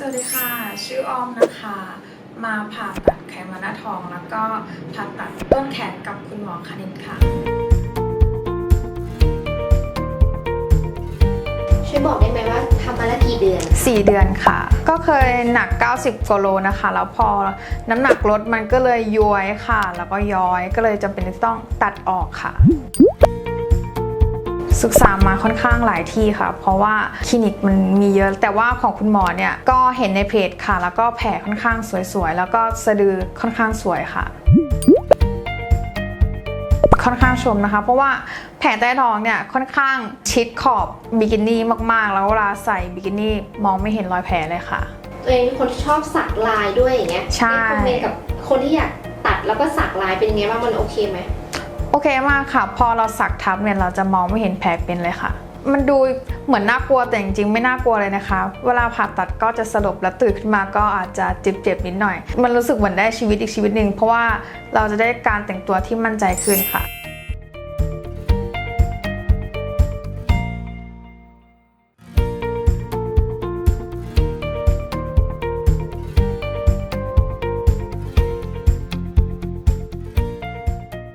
สวัสดีค่ะ ชื่อออมนะคะ มาผ่าตัดไขมันหน้าท้อง แล้วก็ผ่าตัดต้นแขนกับคุณหมอคณินค่ะ ช่วยบอกได้ไหมว่าทำมาแล้วกี่เดือน 4 เดือนค่ะ ก็เคยหนัก 90กิโลนะคะ แล้วพอน้ำหนักลดมันก็เลยย้วยค่ะ แล้วก็ย้อยก็เลยจำเป็นที่ต้องตัดออกค่ะ ศึกษามาค่อนข้างหลายที่ค่ะ เพราะว่าคลินิกมันมีเยอะ แต่ว่าของคุณหมอเนี่ยก็เห็นในเพจค่ะ แล้วก็แผลค่อนข้างสวยๆ แล้วก็สะดือค่อนข้างสวยค่ะ ค่อนข้างชมนะคะ เพราะว่าแผลใต้ท้องเนี่ยค่อนข้างชิดขอบบิกินี่มากๆ แล้วเวลาใส่บิกินี่มองไม่เห็นรอยแผลเลยค่ะ ตัวเองเป็นคนที่ชอบสักลายด้วยอย่างเงี้ยใช่ได้คอมเมนต์กับคนที่อยากตัดแล้วก็สักลายเป็นยังไงบ้างมันโอเคไหม โอเคมากค่ะ พอเราสักทับเนี่ยเราจะมองไม่เห็นแผลเป็นเลยค่ะ มันดูเหมือนน่ากลัวแต่จริงๆไม่น่ากลัวเลยนะคะ เวลาผ่าตัดก็จะสลบแล้วตื่นขึ้นมาก็อาจจะเจ็บๆนิดหน่อย มันรู้สึกเหมือนได้ชีวิตอีกชีวิตหนึ่งเพราะว่าเราจะได้การแต่งตัวที่มั่นใจขึ้นค่ะ